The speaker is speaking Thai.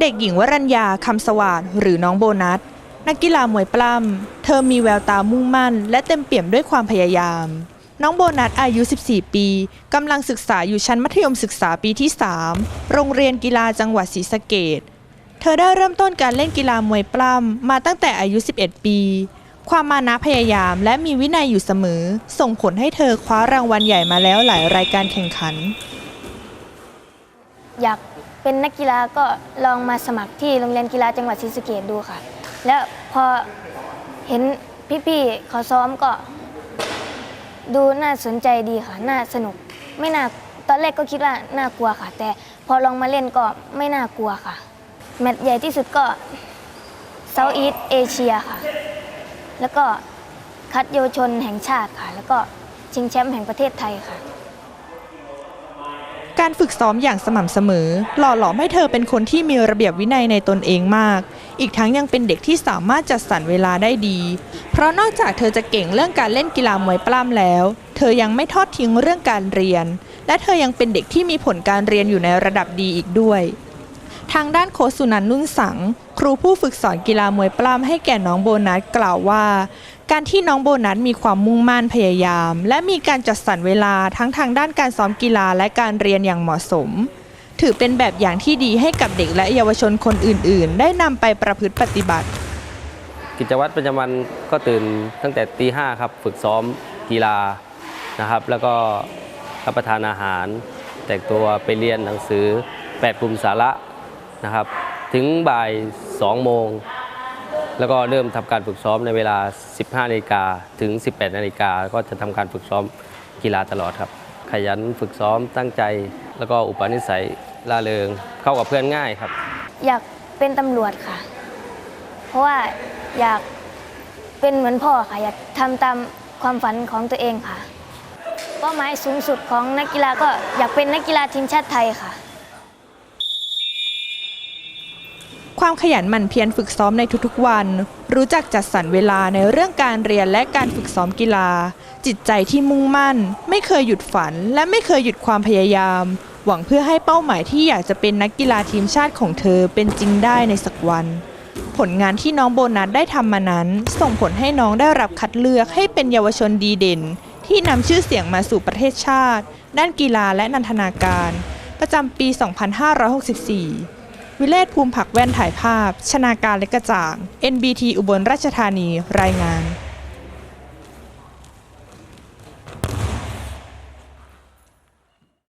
เด็กหญิงวรัญญาคำสวัสดหรือน้องโบนัส นักกีฬามวยปล้ำ เธอมีแววตามุ่งมั่น และเต็มเปี่ยมด้วยความพยายาม น้องโบนัสอายุ 14 ปีกำลังศึกษาอยู่ชั้นมัธยมศึกษาปีที่ 3 โรงเรียนกีฬาจังหวัดศรีสะเกษเธอได้เริ่มต้นการเล่นกีฬามวยปล้ำมาตั้งแต่อายุ 11 ปี ความมานะพยายามและมีวินัยอยู่เสมอ ส่งผลให้เธอคว้ารางวัลใหญ่มาแล้วหลายรายการแข่งขัน อยากเป็นนักกีฬาก็ลองมาสมัครที่โรงเรียนกีฬาจังหวัดศรีสะเกษดูค่ะ แล้วพอเห็นพี่ๆเขาซ้อมก็ ดูน่าสนใจดีค่ะ น่าสนุก ไม่น่าตอนแรกก็คิดว่าน่ากลัวค่ะ แต่พอลองมาเล่นก็ไม่น่ากลัวค่ะแมตช์ใหญ่ที่สุดก็เซาท์อีสเอเชียค่ะ แล้วก็คัดเยาวชนแห่งชาติค่ะ แล้วก็ชิงแชมป์แห่งประเทศไทยค่ะ การฝึกซ้อมอย่างสม่ำเสมอ หล่อหลอมให้เธอเป็นคนที่มีระเบียบวินัยในตนเองมาก อีกทั้งยังเป็นเด็กที่สามารถจัดสรรเวลาได้ดี เพราะนอกจากเธอจะเก่งเรื่องการเล่นกีฬามวยปล้ำแล้ว เธอยังไม่ทอดทิ้งเรื่องการเรียน และเธอยังเป็นเด็กที่มีผลการเรียนอยู่ในระดับดีอีกด้วย ทางด้านโคสุนันนุ่นสัง ครูผู้ฝึกสอนกีฬามวยปล้ำให้แก่น้องโบนัสกล่าวว่า การที่น้องโบนัสมีความมุ่งมั่นพยายาม และมีการจัดสรรเวลาทั้งทางด้านการซ้อมกีฬาและการเรียนอย่างเหมาะสม ถือเป็นแบบอย่างที่ดีให้กับเด็กและเยาวชนคนอื่น ๆ ได้นำไปประพฤติปฏิบัติ กิจวัตรประจำวันก็ตื่นตั้งแต่ตีห้าครับฝึกซ้อมกีฬานะครับ แล้วก็รับประทานอาหาร แต่งตัวไปเรียนหนังสือ8กลุ่มสาระนะครับ ถึงบ่าย2โมง แล้วก็เริ่มทำการฝึกซ้อมในเวลา 15นาฬิกาถึง 18นาฬิกาก็จะทำการฝึกซ้อมกีฬาตลอดครับ ขยันฝึกซ้อมตั้งใจ แล้วก็อุปนิสัยล่าเริงเข้ากับเพื่อนง่ายครับ อยากเป็นตำรวจค่ะ เพราะว่าอยากเป็นเหมือนพ่อค่ะ อยากทำตามความฝันของตัวเองค่ะ เป้าหมายสูงสุดของนักกีฬาก็อยากเป็นนักกีฬาทีมชาติไทยค่ะ ความขยันหมั่นเพียรฝึกซ้อมในทุกๆวัน รู้จักจัดสรรเวลาในเรื่องการเรียนและการฝึกซ้อมกีฬา จิตใจที่มุ่งมั่น ไม่เคยหยุดฝัน และไม่เคยหยุดความพยายาม หวังเพื่อให้เป้าหมายที่อยากจะเป็นนักกีฬาทีมชาติของเธอเป็นจริงได้ในสักวัน ผลงานที่น้องโบนัสได้ทำมานั้น ส่งผลให้น้องได้รับคัดเลือกให้เป็นเยาวชนดีเด่น ที่นำชื่อเสียงมาสู่ประเทศชาติ ด้านกีฬาและนันทนาการ ประจำปี 2564 วิเลศภูมิผักแว่นถ่ายภาพ ชนาการเล็กกระจ่าง NBT อุบลราชธานี รายงาน